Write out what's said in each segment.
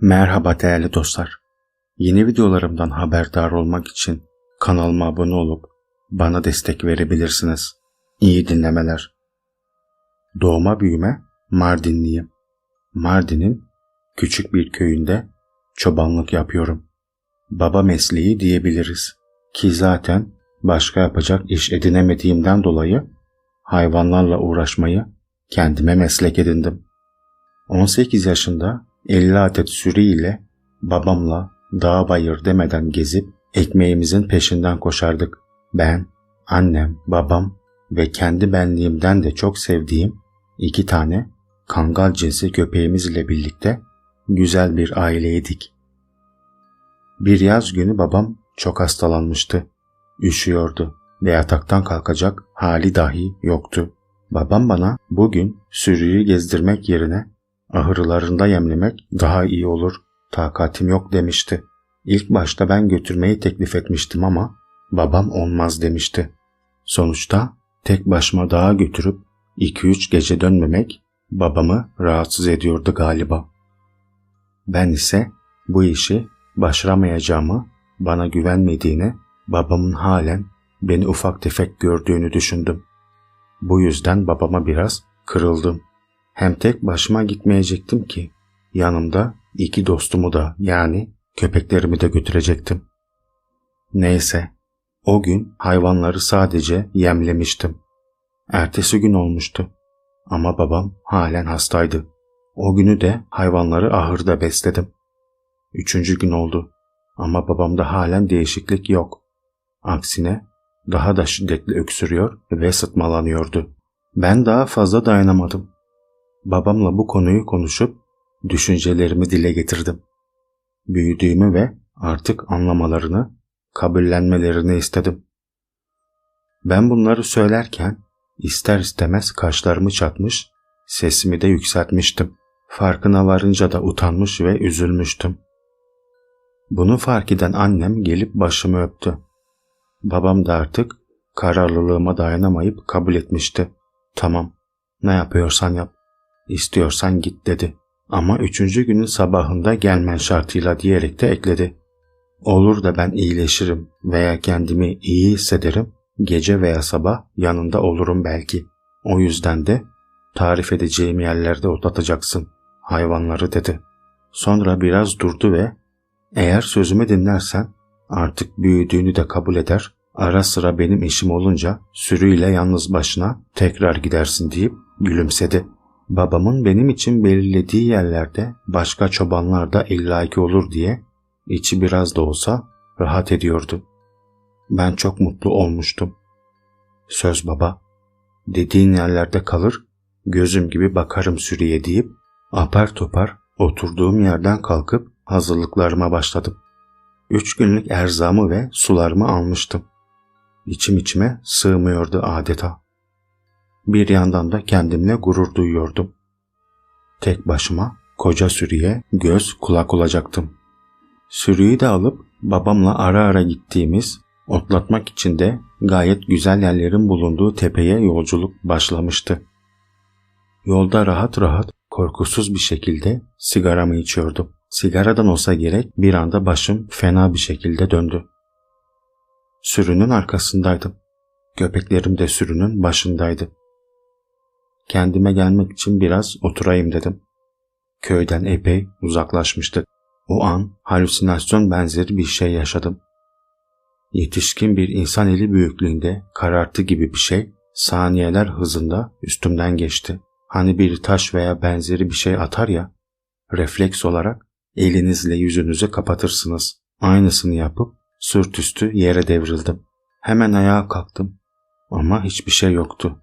Merhaba değerli dostlar. Yeni videolarımdan haberdar olmak için kanalıma abone olup bana destek verebilirsiniz. İyi dinlemeler. Doğma büyüme Mardinliyim. Mardin'in küçük bir köyünde çobanlık yapıyorum. Baba mesleği diyebiliriz ki zaten başka yapacak iş edinemediğimden dolayı hayvanlarla uğraşmayı kendime meslek edindim. 18 yaşında 50 adet sürü ile babamla dağ bayır demeden gezip ekmeğimizin peşinden koşardık. Ben, annem, babam ve kendi benliğimden de çok sevdiğim iki tane kangal cinsi köpeğimiz ile birlikte güzel bir aileydik. Bir yaz günü babam çok hastalanmıştı. Üşüyordu ve yataktan kalkacak hali dahi yoktu. Babam bana bugün sürüyü gezdirmek yerine ahırlarında yemlemek daha iyi olur, takatim yok demişti. İlk başta ben götürmeyi teklif etmiştim ama babam olmaz demişti. Sonuçta tek başıma dağa götürüp 2-3 gece dönmemek babamı rahatsız ediyordu galiba. Ben ise bu işi başaramayacağımı, bana güvenmediğini, babamın halen beni ufak tefek gördüğünü düşündüm. Bu yüzden babama biraz kırıldım. Hem tek başıma gitmeyecektim ki yanımda iki dostumu da yani köpeklerimi de götürecektim. Neyse o gün hayvanları sadece yemlemiştim. Ertesi gün olmuştu ama babam halen hastaydı. O günü de hayvanları ahırda besledim. Üçüncü gün oldu ama babamda halen değişiklik yok. Aksine daha da şiddetli öksürüyor ve sıtmalanıyordu. Ben daha fazla dayanamadım. Babamla bu konuyu konuşup düşüncelerimi dile getirdim. Büyüdüğümü ve artık anlamalarını, kabullenmelerini istedim. Ben bunları söylerken ister istemez kaşlarımı çatmış, sesimi de yükseltmiştim. Farkına varınca da utanmış ve üzülmüştüm. Bunu fark eden annem gelip başımı öptü. Babam da artık kararlılığıma dayanamayıp kabul etmişti. Tamam, ne yapıyorsan yap. İstiyorsan git dedi. Ama üçüncü günün sabahında gelmen şartıyla diyerek de ekledi. Olur da ben iyileşirim veya kendimi iyi hissederim, gece veya sabah yanında olurum belki. O yüzden de tarif edeceğim yerlerde otlatacaksın hayvanları dedi. Sonra biraz durdu ve eğer sözümü dinlersen artık büyüdüğünü de kabul eder, ara sıra benim işim olunca sürüyle yalnız başına tekrar gidersin deyip gülümsedi. Babamın benim için belirlediği yerlerde başka çobanlar da illaki olur diye içi biraz da olsa rahat ediyordu. Ben çok mutlu olmuştum. Söz baba, dediğin yerlerde kalır, gözüm gibi bakarım sürüye deyip apar topar oturduğum yerden kalkıp hazırlıklarıma başladım. Üç günlük erzamı ve sularımı almıştım. İçim içime sığmıyordu adeta. Bir yandan da kendimle gurur duyuyordum. Tek başıma koca sürüye göz kulak olacaktım. Sürüyü de alıp babamla ara ara gittiğimiz otlatmak için de gayet güzel yerlerin bulunduğu tepeye yolculuk başlamıştı. Yolda rahat rahat korkusuz bir şekilde sigaramı içiyordum. Sigaradan olsa gerek bir anda başım fena bir şekilde döndü. Sürünün arkasındaydım. Köpeklerim de sürünün başındaydı. Kendime gelmek için biraz oturayım dedim. Köyden epey uzaklaşmıştık. O an halüsinasyon benzeri bir şey yaşadım. Yetişkin bir insan eli büyüklüğünde karartı gibi bir şey saniyeler hızında üstümden geçti. Hani bir taş veya benzeri bir şey atar ya, refleks olarak elinizle yüzünüzü kapatırsınız. Aynısını yapıp sırt üstü yere devrildim. Hemen ayağa kalktım ama hiçbir şey yoktu.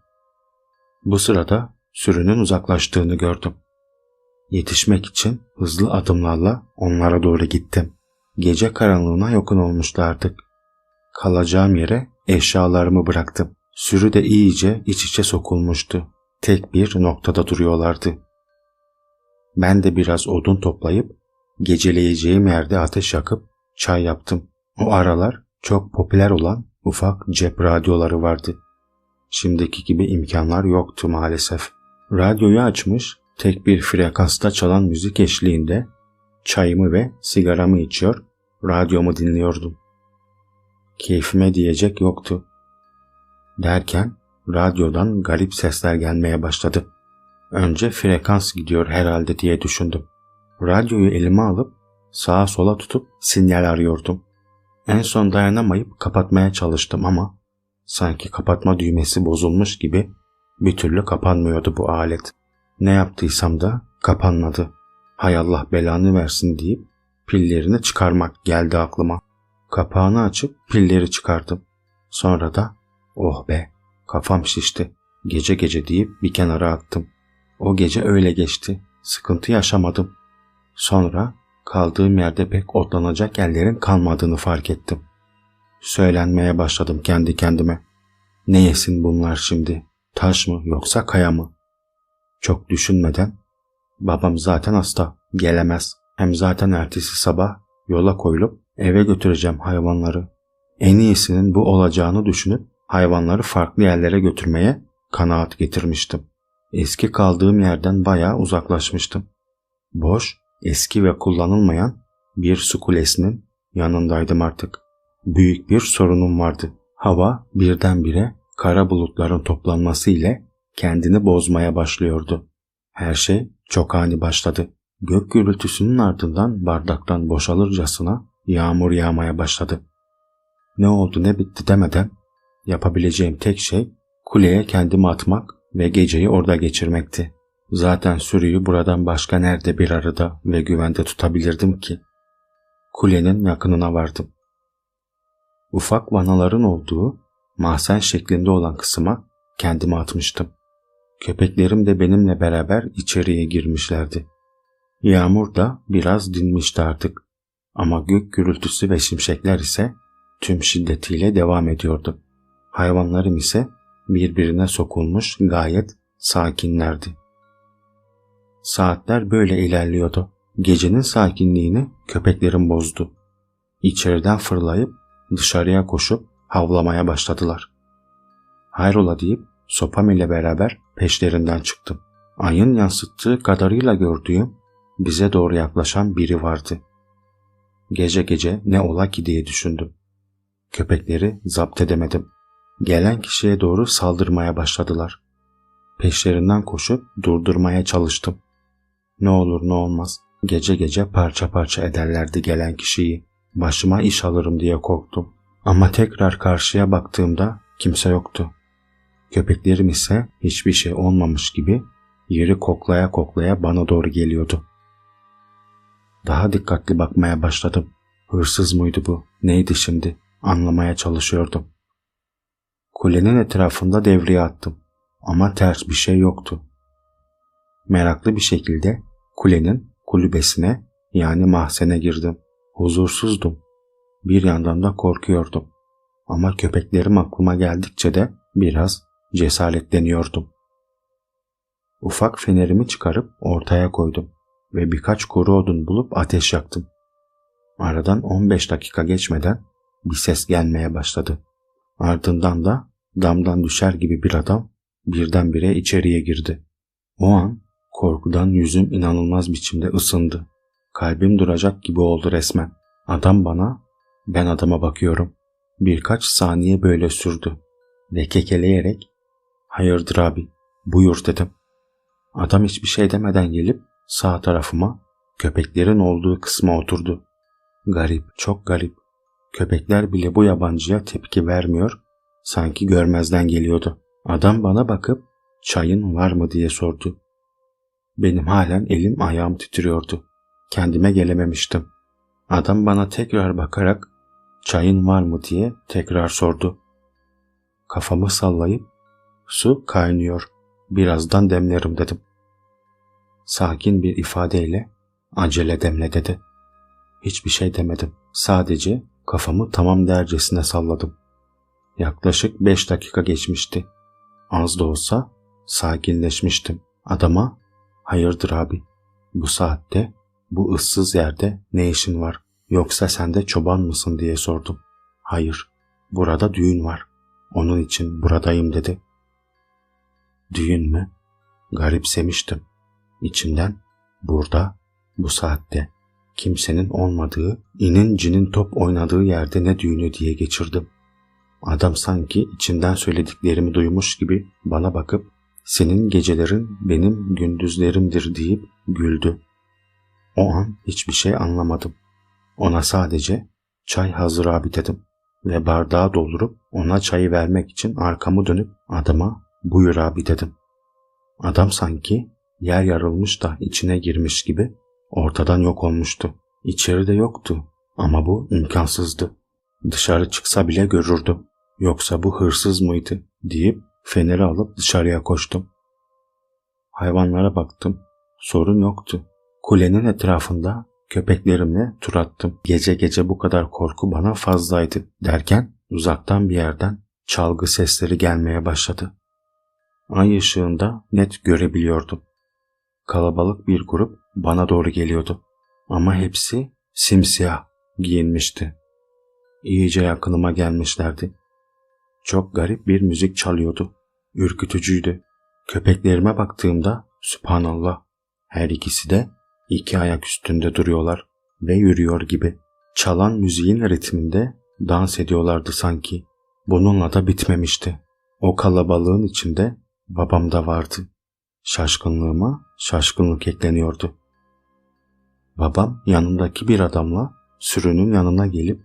Bu sırada sürünün uzaklaştığını gördüm. Yetişmek için hızlı adımlarla onlara doğru gittim. Gece karanlığına yakın olmuşlardık. Kalacağım yere eşyalarımı bıraktım. Sürü de iyice iç içe sokulmuştu. Tek bir noktada duruyorlardı. Ben de biraz odun toplayıp geceleyeceğim yerde ateş yakıp çay yaptım. O aralar çok popüler olan ufak cep radyoları vardı. Şimdiki gibi imkanlar yoktu maalesef. Radyoyu açmış, tek bir frekansta çalan müzik eşliğinde çayımı ve sigaramı içiyor, radyomu dinliyordum. Keyfime diyecek yoktu. Derken radyodan garip sesler gelmeye başladı. Önce frekans gidiyor herhalde diye düşündüm. Radyoyu elime alıp sağa sola tutup sinyal arıyordum. En son dayanamayıp kapatmaya çalıştım ama sanki kapatma düğmesi bozulmuş gibi bir türlü kapanmıyordu bu alet. Ne yaptıysam da kapanmadı. Hay Allah belanı versin deyip pillerini çıkarmak geldi aklıma. Kapağını açıp pilleri çıkardım. Sonra da oh be kafam şişti. Gece gece deyip bir kenara attım. O gece öyle geçti. Sıkıntı yaşamadım. Sonra kaldığım yerde pek otlanacak yerlerin kalmadığını fark ettim. Söylenmeye başladım kendi kendime. Ne yesin bunlar şimdi? Taş mı yoksa kaya mı? Çok düşünmeden babam zaten hasta gelemez. Hem zaten ertesi sabah yola koyulup eve götüreceğim hayvanları. En iyisinin bu olacağını düşünüp hayvanları farklı yerlere götürmeye kanaat getirmiştim. Eski kaldığım yerden bayağı uzaklaşmıştım. Boş, eski ve kullanılmayan bir su kulesinin yanındaydım artık. Büyük bir sorunum vardı. Hava birdenbire kara bulutların toplanması ile kendini bozmaya başlıyordu. Her şey çok ani başladı. Gök gürültüsünün ardından bardaktan boşalırcasına yağmur yağmaya başladı. Ne oldu ne bitti demeden yapabileceğim tek şey kuleye kendimi atmak ve geceyi orada geçirmekti. Zaten sürüyü buradan başka nerede bir arada ve güvende tutabilirdim ki? Kulenin yakınına vardım. Ufak vanaların olduğu mahzen şeklinde olan kısma kendimi atmıştım. Köpeklerim de benimle beraber içeriye girmişlerdi. Yağmur da biraz dinmişti artık. Ama gök gürültüsü ve şimşekler ise tüm şiddetiyle devam ediyordu. Hayvanlarım ise birbirine sokulmuş gayet sakinlerdi. Saatler böyle ilerliyordu. Gecenin sakinliğini köpeklerim bozdu. İçeriden fırlayıp dışarıya koşup havlamaya başladılar. Hayrola deyip sopam ile beraber peşlerinden çıktım. Ayın yansıttığı kadarıyla gördüğüm bize doğru yaklaşan biri vardı. Gece gece ne ola ki diye düşündüm. Köpekleri zapt edemedim. Gelen kişiye doğru saldırmaya başladılar. Peşlerinden koşup durdurmaya çalıştım. Ne olur ne olmaz gece gece parça parça ederlerdi gelen kişiyi. Başıma iş alırım diye korktum. Ama tekrar karşıya baktığımda kimse yoktu. Köpeklerim ise hiçbir şey olmamış gibi yeri koklaya koklaya bana doğru geliyordu. Daha dikkatli bakmaya başladım. Hırsız mıydı bu? Neydi şimdi? Anlamaya çalışıyordum. Kulenin etrafında devreye attım. Ama ters bir şey yoktu. Meraklı bir şekilde kulenin kulübesine yani mahzene girdim. Huzursuzdum. Bir yandan da korkuyordum. Ama köpeklerim aklıma geldikçe de biraz cesaretleniyordum. Ufak fenerimi çıkarıp ortaya koydum ve birkaç kuru odun bulup ateş yaktım. Aradan 15 dakika geçmeden bir ses gelmeye başladı. Ardından da damdan düşer gibi bir adam birdenbire içeriye girdi. O an korkudan yüzüm inanılmaz biçimde ısındı. Kalbim duracak gibi oldu resmen. Adam bana, ben adama bakıyorum. Birkaç saniye böyle sürdü ve kekeleyerek hayırdır abi buyur dedim. Adam hiçbir şey demeden gelip sağ tarafıma köpeklerin olduğu kısma oturdu. Garip, çok garip. Köpekler bile bu yabancıya tepki vermiyor, sanki görmezden geliyordu. Adam bana bakıp çayın var mı diye sordu. Benim halen elim ayağım titriyordu. Kendime gelememiştim. Adam bana tekrar bakarak çayın var mı diye tekrar sordu. Kafamı sallayıp su kaynıyor birazdan demlerim dedim. Sakin bir ifadeyle acele demle dedi. Hiçbir şey demedim. Sadece kafamı tamam dercesine salladım. Yaklaşık beş dakika geçmişti. Az da olsa sakinleşmiştim. Adama hayırdır abi bu saatte bu ıssız yerde ne işin var yoksa sen de çoban mısın diye sordum. Hayır burada düğün var onun için buradayım dedi. Düğün mü? Garipsemiştim. İçimden burada bu saatte kimsenin olmadığı, inin cinin top oynadığı yerde ne düğünü diye geçirdim. Adam sanki içimden söylediklerimi duymuş gibi bana bakıp senin gecelerin benim gündüzlerimdir deyip güldü. O an hiçbir şey anlamadım. Ona sadece çay hazır abi dedim ve bardağı doldurup ona çayı vermek için arkamı dönüp adama buyur abi dedim. Adam sanki yer yarılmış da içine girmiş gibi ortadan yok olmuştu. İçeride yoktu ama bu imkansızdı. Dışarı çıksa bile görürdü. Yoksa bu hırsız mıydı deyip feneri alıp dışarıya koştum. Hayvanlara baktım. Sorun yoktu. Kulenin etrafında köpeklerimle tur attım. Gece gece bu kadar korku bana fazlaydı derken uzaktan bir yerden çalgı sesleri gelmeye başladı. Ay ışığında net görebiliyordum. Kalabalık bir grup bana doğru geliyordu. Ama hepsi simsiyah giyinmişti. İyice yakınıma gelmişlerdi. Çok garip bir müzik çalıyordu. Ürkütücüydü. Köpeklerime baktığımda subhanallah her ikisi de iki ayak üstünde duruyorlar ve yürüyor gibi. Çalan müziğin ritminde dans ediyorlardı sanki. Bununla da bitmemişti. O kalabalığın içinde babam da vardı. Şaşkınlığıma şaşkınlık ekleniyordu. Babam yanındaki bir adamla sürünün yanına gelip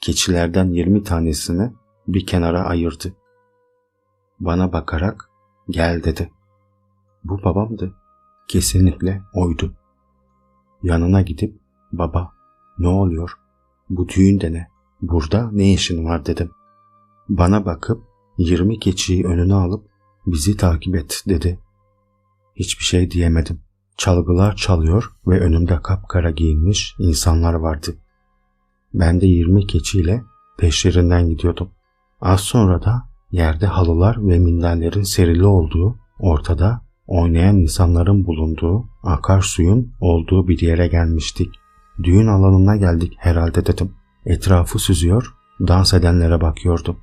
keçilerden 20 tanesini bir kenara ayırdı. Bana bakarak gel dedi. Bu babamdı. Kesinlikle oydu. Yanına gidip baba ne oluyor? Bu düğün de ne? Burada ne işin var dedim. Bana bakıp 20 keçiyi önüne alıp bizi takip et dedi. Hiçbir şey diyemedim. Çalgılar çalıyor ve önümde kapkara giyinmiş insanlar vardı. Ben de 20 keçiyle peşlerinden gidiyordum. Az sonra da yerde halılar ve minderlerin serili olduğu, ortada oynayan insanların bulunduğu, akarsuyun olduğu bir yere gelmiştik. Düğün alanına geldik herhalde dedim. Etrafı süzüyor, dans edenlere bakıyordum.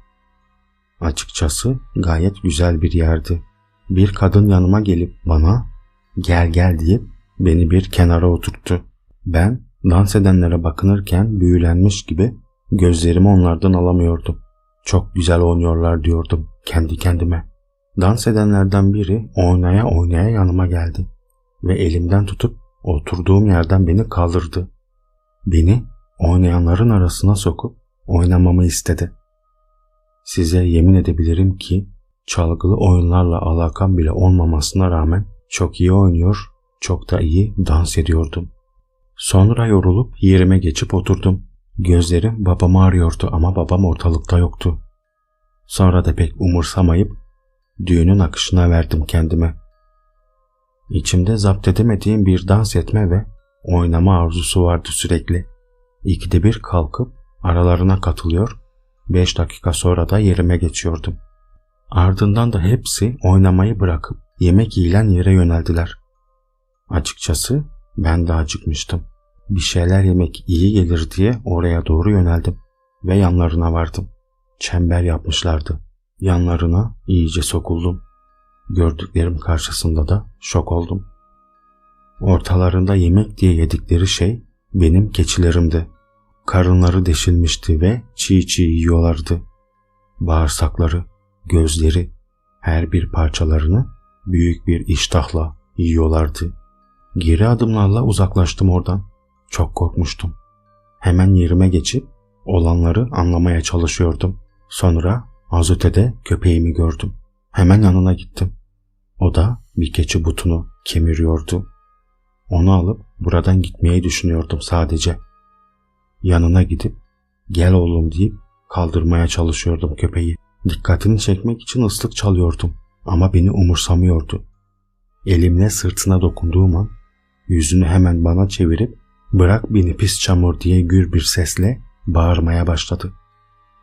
Açıkçası gayet güzel bir yerdi. Bir kadın yanıma gelip bana gel gel deyip beni bir kenara oturttu. Ben dans edenlere bakınırken büyülenmiş gibi gözlerimi onlardan alamıyordum. Çok güzel oynuyorlar diyordum kendi kendime. Dans edenlerden biri oynaya oynaya yanıma geldi ve elimden tutup oturduğum yerden beni kaldırdı. Beni oynayanların arasına sokup oynamamı istedi. Size yemin edebilirim ki çalgılı oyunlarla alakam bile olmamasına rağmen çok iyi oynuyor, çok da iyi dans ediyordum. Sonra yorulup yerime geçip oturdum. Gözlerim babamı arıyordu ama babam ortalıkta yoktu. Sonra da pek umursamayıp düğünün akışına verdim kendime. İçimde zapt edemediğim bir dans etme ve oynama arzusu vardı sürekli. İkide bir kalkıp aralarına katılıyor, beş dakika sonra da yerime geçiyordum. Ardından da hepsi oynamayı bırakıp yemek yiyilen yere yöneldiler. Açıkçası ben de acıkmıştım. Bir şeyler yemek iyi gelir diye oraya doğru yöneldim ve yanlarına vardım. Çember yapmışlardı. Yanlarına iyice sokuldum. Gördüklerim karşısında da şok oldum. Ortalarında yemek diye yedikleri şey benim keçilerimdi. Karınları deşilmişti ve çiğ çiğ yiyorlardı. Bağırsakları, gözleri, her bir parçalarını büyük bir iştahla yiyorlardı. Geri adımlarla uzaklaştım oradan. Çok korkmuştum. Hemen yerime geçip olanları anlamaya çalışıyordum. Sonra az ötede köpeğimi gördüm. Hemen yanına gittim. O da bir keçi butunu kemiriyordu. Onu alıp buradan gitmeyi düşünüyordum sadece. Yanına gidip gel oğlum deyip kaldırmaya çalışıyordum köpeği. Dikkatini çekmek için ıslık çalıyordum ama beni umursamıyordu. Elimle sırtına dokunduğum an yüzünü hemen bana çevirip bırak beni pis çamur diye gür bir sesle bağırmaya başladı.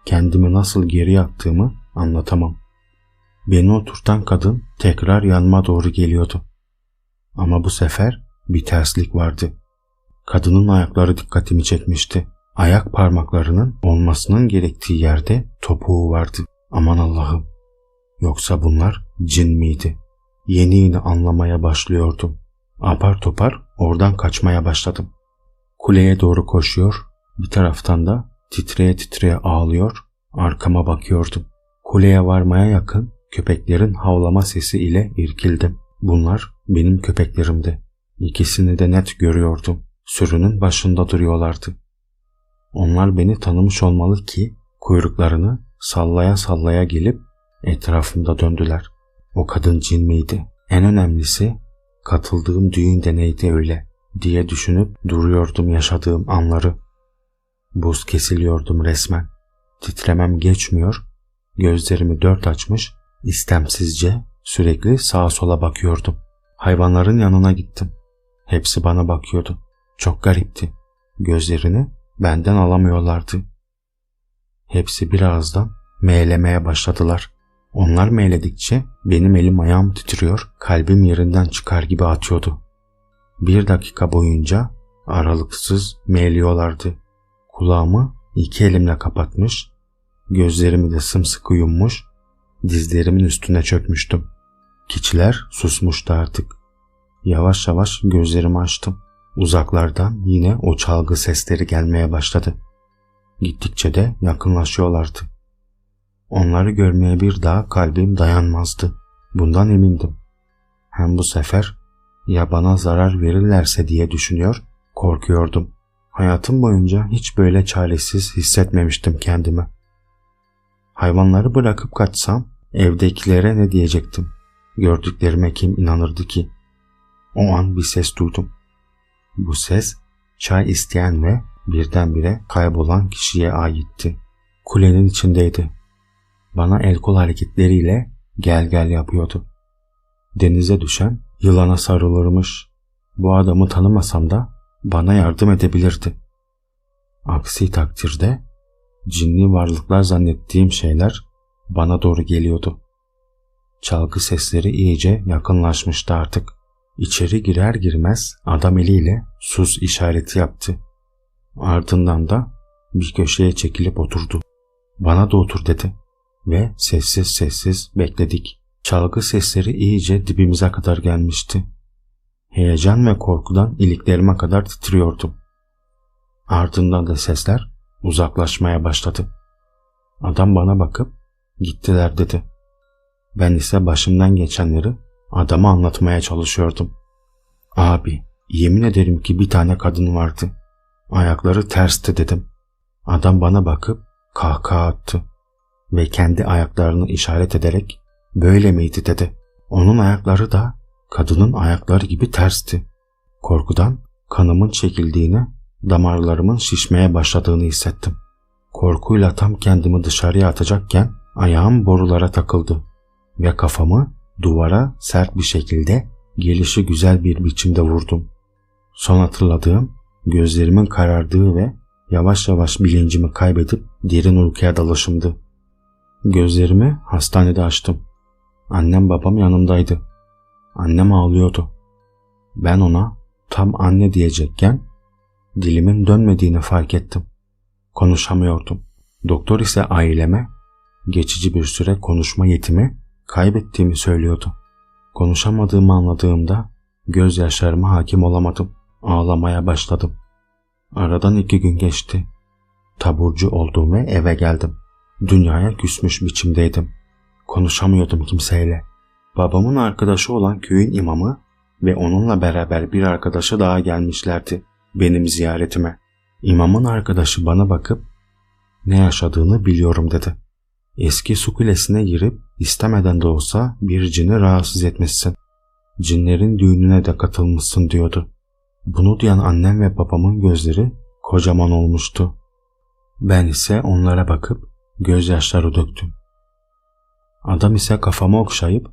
Kendimi nasıl geri attığımı anlatamam. Beni oturtan kadın tekrar yanıma doğru geliyordu. Ama bu sefer bir terslik vardı. Kadının ayakları dikkatimi çekmişti. Ayak parmaklarının olmasının gerektiği yerde topuğu vardı. Aman Allah'ım. Yoksa bunlar cin miydi? Yeni yeni anlamaya başlıyordum. Apar topar oradan kaçmaya başladım. Kuleye doğru koşuyor, bir taraftan da titreye titreye ağlıyor, arkama bakıyordum. Kuleye varmaya yakın köpeklerin havlama sesi ile irkildim. Bunlar benim köpeklerimdi. İkisini de net görüyordum. Sürünün başında duruyorlardı. Onlar beni tanımış olmalı ki kuyruklarını sallaya sallaya gelip etrafımda döndüler. O kadın cin miydi? En önemlisi katıldığım düğün de neydi öyle diye düşünüp duruyordum yaşadığım anları. Buz kesiliyordum resmen. Titremem geçmiyor, gözlerimi dört açmış, istemsizce sürekli sağa sola bakıyordum. Hayvanların yanına gittim. Hepsi bana bakıyordu. Çok garipti. Gözlerini benden alamıyorlardı. Hepsi birazdan meylemeye başladılar. Onlar meyledikçe benim elim ayağım titriyor, kalbim yerinden çıkar gibi atıyordu. Bir dakika boyunca aralıksız meyliyorlardı. Kulağımı iki elimle kapatmış, gözlerimi de sımsıkı yummuş, dizlerimin üstüne çökmüştüm. Kiçler susmuştu artık. Yavaş yavaş gözlerimi açtım. Uzaklardan yine o çalgı sesleri gelmeye başladı. Gittikçe de yakınlaşıyorlardı. Onları görmeye bir daha kalbim dayanmazdı. Bundan emindim. Hem bu sefer ya bana zarar verirlerse diye düşünüyor, korkuyordum. Hayatım boyunca hiç böyle çaresiz hissetmemiştim kendimi. Hayvanları bırakıp kaçsam evdekilere ne diyecektim? Gördüklerime kim inanırdı ki? O an bir ses duydum. Bu ses çay isteyen ve birdenbire kaybolan kişiye aitti. Kulenin içindeydi. Bana el kol hareketleriyle gel gel yapıyordu. Denize düşen yılana sarılırmış. Bu adamı tanımasam da bana yardım edebilirdi. Aksi takdirde cinli varlıklar zannettiğim şeyler bana doğru geliyordu. Çalgı sesleri iyice yakınlaşmıştı artık. İçeri girer girmez adam eliyle sus işareti yaptı. Ardından da bir köşeye çekilip oturdu. Bana da otur dedi ve sessiz sessiz bekledik. Çalgı sesleri iyice dibimize kadar gelmişti. Heyecan ve korkudan iliklerime kadar titriyordum. Ardından da sesler uzaklaşmaya başladı. Adam bana bakıp gittiler dedi. Ben ise başımdan geçenleri adama anlatmaya çalışıyordum. Abi yemin ederim ki bir tane kadın vardı. Ayakları tersti dedim. Adam bana bakıp kahkaha attı ve kendi ayaklarını işaret ederek böyle miydi dedi. Onun ayakları da kadının ayakları gibi tersti. Korkudan kanımın çekildiğini, damarlarımın şişmeye başladığını hissettim. Korkuyla tam kendimi dışarıya atacakken ayağım borulara takıldı ve kafamı duvara sert bir şekilde gelişi güzel bir biçimde vurdum. Son hatırladığım gözlerimin karardığı ve yavaş yavaş bilincimi kaybedip derin uykuya dalışımdı. Gözlerimi hastanede açtım. Annem babam yanımdaydı. Annem ağlıyordu. Ben ona tam anne diyecekken dilimin dönmediğini fark ettim. Konuşamıyordum. Doktor ise aileme geçici bir süre konuşma yetimi kaybettiğimi söylüyordu. Konuşamadığımı anladığımda gözyaşlarıma hakim olamadım. Ağlamaya başladım. Aradan iki gün geçti. Taburcu oldum ve eve geldim. Dünyaya küsmüş biçimdeydim. Konuşamıyordum kimseyle. Babamın arkadaşı olan köyün imamı ve onunla beraber bir arkadaşı daha gelmişlerdi benim ziyaretime. İmamın arkadaşı bana bakıp ne yaşadığını biliyorum dedi. Eski su kulesine girip istemeden de olsa bir cini rahatsız etmişsin. Cinlerin düğününe de katılmışsın diyordu. Bunu duyan annem ve babamın gözleri kocaman olmuştu. Ben ise onlara bakıp gözyaşları döktüm. Adam ise kafamı okşayıp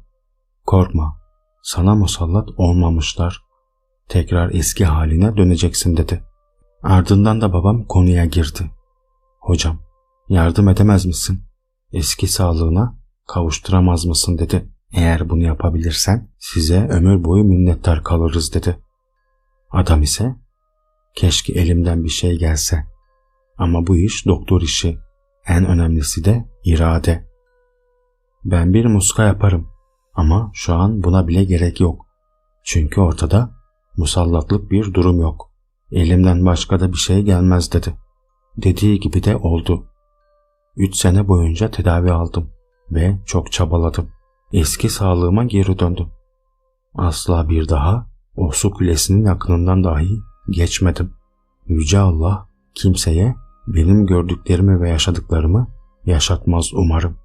korkma sana musallat olmamışlar. Tekrar eski haline döneceksin dedi. Ardından da babam konuya girdi. Hocam yardım edemez misin? Eski sağlığına kavuşturamaz mısın dedi. Eğer bunu yapabilirsen size ömür boyu minnettar kalırız dedi. Adam ise keşke elimden bir şey gelse. Ama bu iş doktor işi. En önemlisi de irade. Ben bir muska yaparım ama şu an buna bile gerek yok. Çünkü ortada musallatlık bir durum yok. Elimden başka da bir şey gelmez dedi. Dediği gibi de oldu. Üç sene boyunca tedavi aldım ve çok çabaladım. Eski sağlığıma geri döndüm. Asla bir daha o su kulesinin yakınından dahi geçmedim. Yüce Allah kimseye benim gördüklerimi ve yaşadıklarımı yaşatmaz umarım.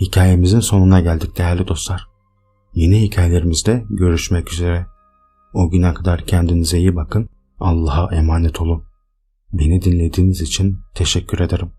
Hikayemizin sonuna geldik değerli dostlar. Yeni hikayelerimizde görüşmek üzere. O güne kadar kendinize iyi bakın. Allah'a emanet olun. Beni dinlediğiniz için teşekkür ederim.